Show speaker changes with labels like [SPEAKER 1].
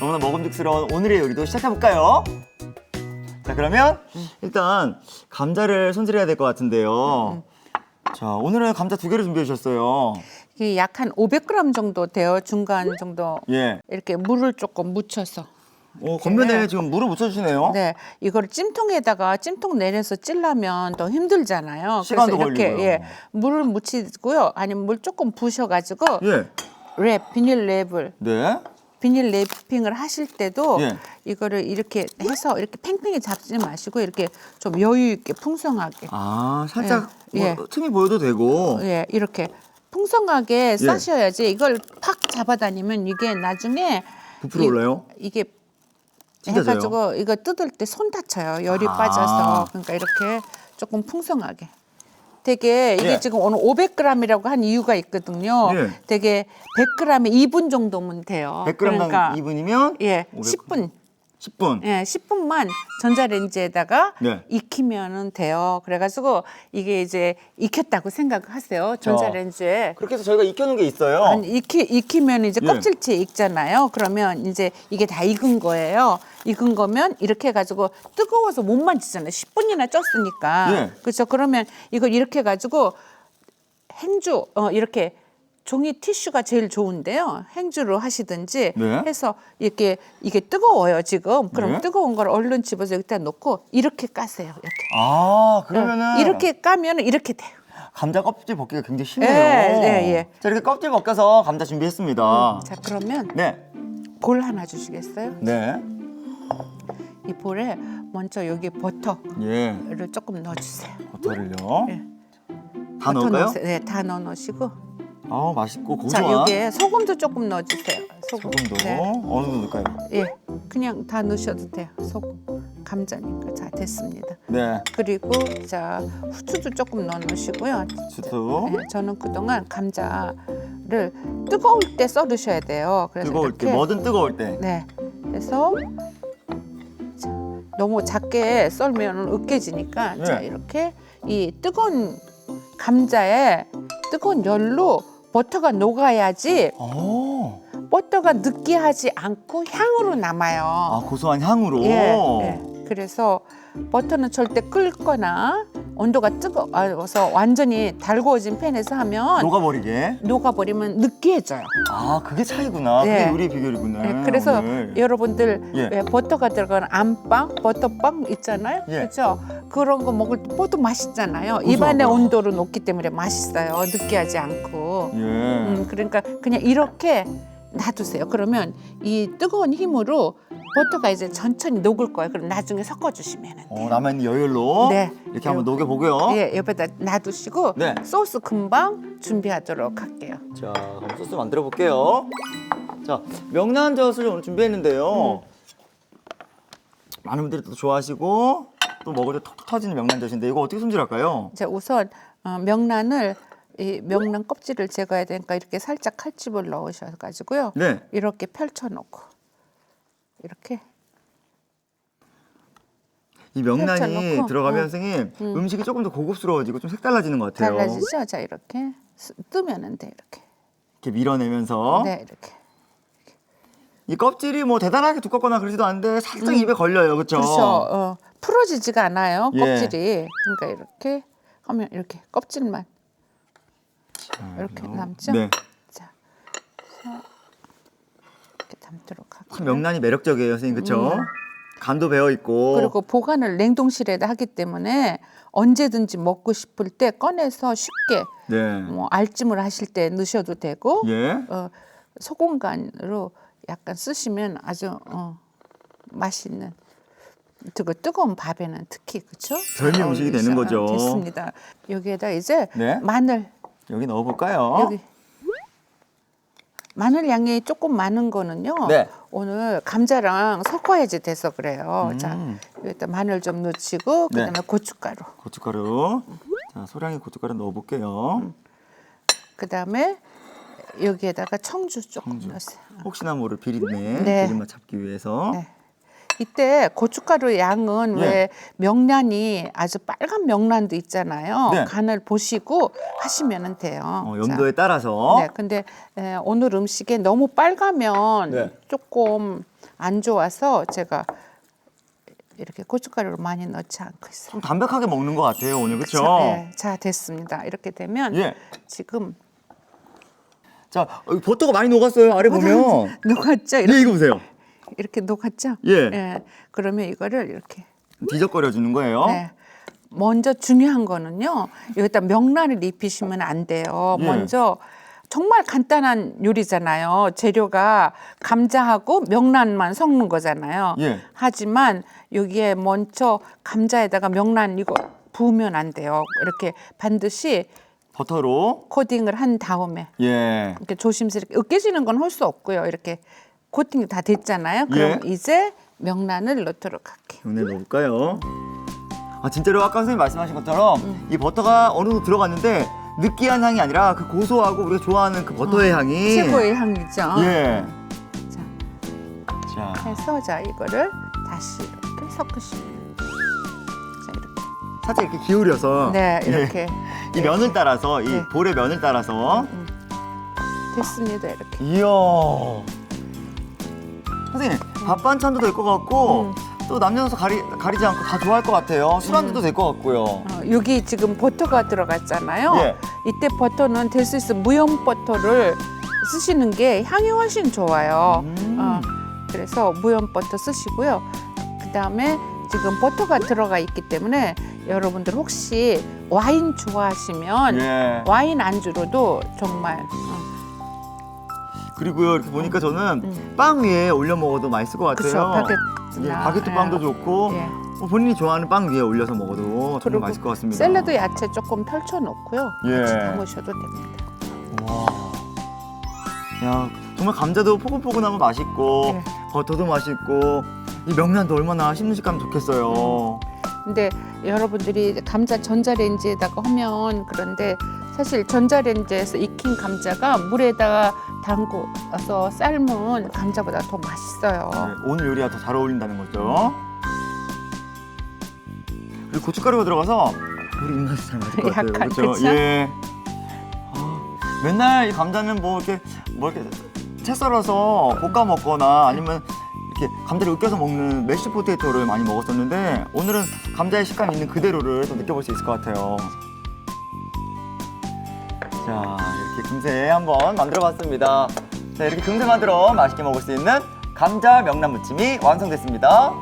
[SPEAKER 1] 너무나 먹음직스러운 오늘의 요리도 시작해볼까요? 자 그러면 일단 감자를 손질해야 될 것 같은데요. 자 오늘은 감자 두 개를 준비해 주셨어요.
[SPEAKER 2] 이게 약 한 500g 정도 돼요. 중간 정도
[SPEAKER 1] 예.
[SPEAKER 2] 이렇게 물을 조금 묻혀서.
[SPEAKER 1] 어, 겉면에
[SPEAKER 2] 네.
[SPEAKER 1] 지금 물을 묻혀주시네요.
[SPEAKER 2] 네, 이거를 찜통에다가 찜통 내려서 찔려면 더 힘들잖아요.
[SPEAKER 1] 시간도 걸리고요.
[SPEAKER 2] 예, 물을 묻히고요. 아니면 물 조금 부셔가지고
[SPEAKER 1] 예.
[SPEAKER 2] 랩 비닐 랩을
[SPEAKER 1] 네.
[SPEAKER 2] 비닐 랩핑을 하실 때도
[SPEAKER 1] 예.
[SPEAKER 2] 이거를 이렇게 해서 이렇게 팽팽히 잡지 마시고 이렇게 좀 여유 있게 풍성하게
[SPEAKER 1] 아 살짝
[SPEAKER 2] 예.
[SPEAKER 1] 뭐 틈이 보여도 되고.
[SPEAKER 2] 예 이렇게 풍성하게
[SPEAKER 1] 예.
[SPEAKER 2] 싸셔야지 이걸 팍 잡아다니면 이게 나중에
[SPEAKER 1] 부풀어
[SPEAKER 2] 이-
[SPEAKER 1] 올라요?
[SPEAKER 2] 이게
[SPEAKER 1] 찢어져요?
[SPEAKER 2] 해가지고 이거 뜯을 때 손 다쳐요 열이
[SPEAKER 1] 아.
[SPEAKER 2] 빠져서 그러니까 이렇게 조금 풍성하게 되게 이게
[SPEAKER 1] 예.
[SPEAKER 2] 지금 오늘 500g이라고 한 이유가 있거든요
[SPEAKER 1] 예.
[SPEAKER 2] 되게 100g에 2분 정도면 돼요
[SPEAKER 1] 100g당
[SPEAKER 2] 그러니까
[SPEAKER 1] 2분이면
[SPEAKER 2] 예
[SPEAKER 1] 500
[SPEAKER 2] 10분
[SPEAKER 1] 10분.
[SPEAKER 2] 예, 10분만 전자레인지에다가
[SPEAKER 1] 네.
[SPEAKER 2] 익히면은 돼요. 그래가지고 이게 이제 익혔다고 생각하세요. 전자레인지에.
[SPEAKER 1] 그렇게 해서 저희가 익혀놓은 게 있어요.
[SPEAKER 2] 아니, 익히, 익히면 이제
[SPEAKER 1] 예.
[SPEAKER 2] 껍질째 익잖아요. 그러면 이제 이게 다 익은 거예요. 익은 거면 이렇게 해가지고 뜨거워서 못 만지잖아요. 10분이나 쪘으니까.
[SPEAKER 1] 예.
[SPEAKER 2] 그렇죠. 그러면 이걸 이렇게 해가지고 행주, 어, 이렇게 종이 티슈가 제일 좋은데요. 행주로 하시든지
[SPEAKER 1] 네.
[SPEAKER 2] 해서 이렇게 이게 뜨거워요 지금. 그럼
[SPEAKER 1] 네.
[SPEAKER 2] 뜨거운 걸 얼른 집어서 여기다 놓고 이렇게 까세요. 이렇게.
[SPEAKER 1] 아 그러면은
[SPEAKER 2] 이렇게 까면 이렇게 돼요.
[SPEAKER 1] 감자 껍질 벗기가 굉장히 쉽네요.
[SPEAKER 2] 예, 예, 예.
[SPEAKER 1] 자 이렇게 껍질 벗겨서 감자 준비했습니다.
[SPEAKER 2] 자 그러면
[SPEAKER 1] 네.
[SPEAKER 2] 볼 하나 주시겠어요?
[SPEAKER 1] 네.
[SPEAKER 2] 이 볼에 먼저 여기 버터를
[SPEAKER 1] 예.
[SPEAKER 2] 조금 넣어주세요.
[SPEAKER 1] 버터를요.
[SPEAKER 2] 예.
[SPEAKER 1] 다
[SPEAKER 2] 버터
[SPEAKER 1] 넣을까요?
[SPEAKER 2] 넣으세요. 네, 다 넣어 놓으시고.
[SPEAKER 1] 아 맛있고
[SPEAKER 2] 자
[SPEAKER 1] 고소한
[SPEAKER 2] 여기에 소금도 조금 넣어주세요. 소금.
[SPEAKER 1] 소금도
[SPEAKER 2] 네.
[SPEAKER 1] 어느 정도 넣을까요?
[SPEAKER 2] 예, 그냥 다 넣으셔도 돼요. 소금, 감자니까 자 됐습니다.
[SPEAKER 1] 네.
[SPEAKER 2] 그리고 자 후추도 조금 넣어 놓으시고요.
[SPEAKER 1] 주도
[SPEAKER 2] 네, 저는 그동안 감자를 뜨거울 때 썰으셔야 돼요. 그래서
[SPEAKER 1] 뜨거울
[SPEAKER 2] 이렇게
[SPEAKER 1] 때 뭐든 뜨거울 때.
[SPEAKER 2] 네, 그래서 자, 너무 작게 썰면 으깨지니까 자
[SPEAKER 1] 네.
[SPEAKER 2] 이렇게 이 뜨거운 감자에 뜨거운 열로 버터가 녹아야지
[SPEAKER 1] 어.
[SPEAKER 2] 버터가 느끼하지 않고 향으로 남아요.
[SPEAKER 1] 아 고소한 향으로.
[SPEAKER 2] 예, 예. 그래서 버터는 절대 끓거나 온도가 뜨거워서 완전히 달구어진 팬에서 하면
[SPEAKER 1] 녹아버리게.
[SPEAKER 2] 녹아버리면 느끼해져요.
[SPEAKER 1] 아 그게 차이구나.
[SPEAKER 2] 예.
[SPEAKER 1] 그게 요리 비결이구나.
[SPEAKER 2] 네, 그래서
[SPEAKER 1] 오늘.
[SPEAKER 2] 여러분들
[SPEAKER 1] 예.
[SPEAKER 2] 왜 버터가 들어간 안빵, 버터빵 있잖아요.
[SPEAKER 1] 예.
[SPEAKER 2] 그렇죠? 그런 거 먹을 때 버터 맛있잖아요. 입안의
[SPEAKER 1] 고소하고요.
[SPEAKER 2] 온도를 높기 때문에 맛있어요. 느끼하지 않고.
[SPEAKER 1] 예.
[SPEAKER 2] 음, 그러니까 그냥 이렇게 놔두세요. 그러면 이 뜨거운 힘으로 버터가 이제 천천히 녹을 거예요. 그럼 나중에 섞어주시면 돼요.
[SPEAKER 1] 어, 남은 여열로
[SPEAKER 2] 네.
[SPEAKER 1] 이렇게 한번 녹여보고요.
[SPEAKER 2] 예, 옆에다 놔두시고
[SPEAKER 1] 네.
[SPEAKER 2] 소스 금방 준비하도록 할게요.
[SPEAKER 1] 자, 그럼 소스 만들어 볼게요. 자, 명란젓을 오늘 준비했는데요. 많은 분들이 또 좋아하시고 또 먹을 때 톡톡 터지는 명란젓인데 이거 어떻게 손질할까요?
[SPEAKER 2] 자, 우선 어, 명란을 이 명란 껍질을 제거해야 되니까 이렇게 살짝 칼집을 넣으셔가지고요.
[SPEAKER 1] 네.
[SPEAKER 2] 이렇게 펼쳐놓고 이렇게
[SPEAKER 1] 이 명란이 들어가면
[SPEAKER 2] 어.
[SPEAKER 1] 선생님 음 식이 조금 더 고급스러워지고 좀 색달라지는 것 같아요.
[SPEAKER 2] 달라지죠. 자, 이렇게 스- 뜨면은 돼 이렇게.
[SPEAKER 1] 이렇게 밀어내면서
[SPEAKER 2] 네, 이렇게.
[SPEAKER 1] 이 껍질이 뭐 대단하게 두껍거나 그러지도 않은데 살짝 입에 걸려요, 그렇죠?
[SPEAKER 2] 그렇죠. 어, 풀어지지가 않아요.
[SPEAKER 1] 예.
[SPEAKER 2] 껍질이. 그러니까 이렇게 하면 이렇게 껍질만 이렇게 남죠.
[SPEAKER 1] 네.
[SPEAKER 2] 자, 그래서 이렇게 담도록
[SPEAKER 1] 참. 명란이 매력적이에요, 선생님, 그렇죠? 간도 배어 있고.
[SPEAKER 2] 음. 그리고 보관을 냉동실에다 하기 때문에 언제든지 먹고 싶을 때 꺼내서 쉽게
[SPEAKER 1] 네.
[SPEAKER 2] 뭐 알찜을 하실 때 넣으셔도 되고
[SPEAKER 1] 예.
[SPEAKER 2] 어, 소금간으로 약간 쓰시면 아주 어, 맛있는 그 뜨거운 밥에는 특히 그렇죠?
[SPEAKER 1] 별미 음식이 되는 거죠.
[SPEAKER 2] 됐습니다. 여기에다 이제
[SPEAKER 1] 네.
[SPEAKER 2] 마늘
[SPEAKER 1] 여기 넣어 볼까요?
[SPEAKER 2] 여기 마늘 양이 조금 많은 거는요.
[SPEAKER 1] 네.
[SPEAKER 2] 오늘 감자랑 섞어야지 돼서 그래요. 자
[SPEAKER 1] 음.
[SPEAKER 2] 여기다 마늘 좀 넣치고
[SPEAKER 1] 네.
[SPEAKER 2] 그다음에 고춧가루,
[SPEAKER 1] 고춧가루. 자, 소량의 고춧가루 넣어 볼게요.
[SPEAKER 2] 그다음에 여기에다가 청주 조금
[SPEAKER 1] 청주.
[SPEAKER 2] 넣으세요.
[SPEAKER 1] 혹시나 모를 비린내,
[SPEAKER 2] 네.
[SPEAKER 1] 비린맛 잡기 위해서.
[SPEAKER 2] 네. 이때 고춧가루 양은
[SPEAKER 1] 예.
[SPEAKER 2] 왜 명란이 아주 빨간 명란도 있잖아요.
[SPEAKER 1] 네.
[SPEAKER 2] 간을 보시고 하시면 돼요.
[SPEAKER 1] 어,
[SPEAKER 2] 자,
[SPEAKER 1] 염도에 따라서.
[SPEAKER 2] 네, 근데 에, 오늘 음식에 너무 빨가면
[SPEAKER 1] 네.
[SPEAKER 2] 조금 안 좋아서 제가 이렇게 고춧가루를 많이 넣지 않고 있어요.
[SPEAKER 1] 좀 담백하게 먹는 것 같아요 오늘 그렇죠?
[SPEAKER 2] 자, 네, 자 됐습니다. 이렇게 되면
[SPEAKER 1] 예.
[SPEAKER 2] 지금
[SPEAKER 1] 자 어, 버터가 많이 녹았어요 아래 보면.
[SPEAKER 2] 녹았죠?
[SPEAKER 1] 예
[SPEAKER 2] 이렇게,
[SPEAKER 1] 이거 보세요.
[SPEAKER 2] 이렇게 녹았죠?
[SPEAKER 1] 예.
[SPEAKER 2] 그러면 이거를 이렇게
[SPEAKER 1] 뒤적거려 주는 거예요.
[SPEAKER 2] 네. 먼저 중요한 거는요. 여기다 명란을 입히시면 안 돼요.
[SPEAKER 1] 예.
[SPEAKER 2] 먼저 정말 간단한 요리잖아요. 재료가 감자하고 명란만 섞는 거잖아요.
[SPEAKER 1] 예.
[SPEAKER 2] 하지만 여기에 먼저 감자에다가 명란 이거 부으면 안 돼요. 이렇게 반드시
[SPEAKER 1] 버터로.
[SPEAKER 2] 코팅을 한 다음에
[SPEAKER 1] 예.
[SPEAKER 2] 이렇게 조심스럽게 으깨지는 건 할 수 없고요. 이렇게 코팅이 다 됐잖아요. 그럼
[SPEAKER 1] 예.
[SPEAKER 2] 이제 명란을 넣도록 할게요.
[SPEAKER 1] 오늘 넣을까요? 아 진짜로 아까 선생님 말씀하신 것처럼
[SPEAKER 2] 음.
[SPEAKER 1] 이 버터가 어느 정도 들어갔는데 느끼한 향이 아니라 그 고소하고 우리가 좋아하는 그 버터의 향이
[SPEAKER 2] 음. 최고의 향이죠.
[SPEAKER 1] 예.
[SPEAKER 2] 자,
[SPEAKER 1] 자
[SPEAKER 2] 해서 자 이거를 다시 이렇게 섞으시면 자 이렇게
[SPEAKER 1] 살짝 이렇게 기울여서
[SPEAKER 2] 네
[SPEAKER 1] 예.
[SPEAKER 2] 이렇게
[SPEAKER 1] 이 면을 따라서 이
[SPEAKER 2] 네.
[SPEAKER 1] 볼의 면을 따라서
[SPEAKER 2] 됐습니다 이렇게
[SPEAKER 1] 이야 선생님 밥 반찬도 될 것 같고
[SPEAKER 2] 음.
[SPEAKER 1] 또 남녀노소 가리, 가리지 않고 다 좋아할 것 같아요 술안주도 될 것 같고요
[SPEAKER 2] 어, 여기 지금 버터가 들어갔잖아요.
[SPEAKER 1] 예.
[SPEAKER 2] 이때 버터는 될 수 있으면 무염 버터를 쓰시는 게 향이 훨씬 좋아요.
[SPEAKER 1] 음.
[SPEAKER 2] 어, 그래서 무염 버터 쓰시고요. 그 다음에 지금 버터가 들어가 있기 때문에 여러분들 혹시 와인 좋아하시면
[SPEAKER 1] 예.
[SPEAKER 2] 와인 안주로도 정말 어,
[SPEAKER 1] 그리고요 이렇게 보니까 저는
[SPEAKER 2] 음.
[SPEAKER 1] 빵 위에 올려 먹어도 맛있을 것 같아요.
[SPEAKER 2] 그쵸
[SPEAKER 1] 예,
[SPEAKER 2] 바게트나
[SPEAKER 1] 바게트 빵도 좋고
[SPEAKER 2] 예.
[SPEAKER 1] 뭐 본인이 좋아하는 빵 위에 올려서 먹어도 정말
[SPEAKER 2] 그리고
[SPEAKER 1] 맛있을 것 같습니다.
[SPEAKER 2] 샐러드 야채 조금 펼쳐 놓고요.
[SPEAKER 1] 예.
[SPEAKER 2] 같이 담으셔도 됩니다.
[SPEAKER 1] 와, 야 정말 감자도 포근포근하고 맛있고
[SPEAKER 2] 예.
[SPEAKER 1] 버터도 맛있고 이 명란도 얼마나 씹는 식감 좋겠어요.
[SPEAKER 2] 근데 여러분들이 감자 전자레인지에다가 하면 그런데 사실 전자레인지에서 익힌 감자가 물에다가 담궈서 삶은 감자보다 더 맛있어요.
[SPEAKER 1] 네, 오늘 요리가 더 잘 어울린다는 거죠. 그리고 고춧가루가 들어가서 우리 입맛에 잘 맞을 것 같아요.
[SPEAKER 2] 약간,
[SPEAKER 1] 그렇죠?
[SPEAKER 2] 그쵸?
[SPEAKER 1] 예. 아, 맨날 이 감자는 뭐 이렇게 뭐 이렇게 채 썰어서 볶아 먹거나 아니면 이렇게 감자를 으깨서 먹는 메쉬 포테이토를 많이 먹었었는데 오늘은 감자의 식감 있는 그대로를 또 느껴볼 수 있을 것 같아요. 자, 이렇게 금세 한번 만들어봤습니다. 자, 이렇게 금세 만들어 맛있게 먹을 수 있는 감자 명란 무침이 완성됐습니다.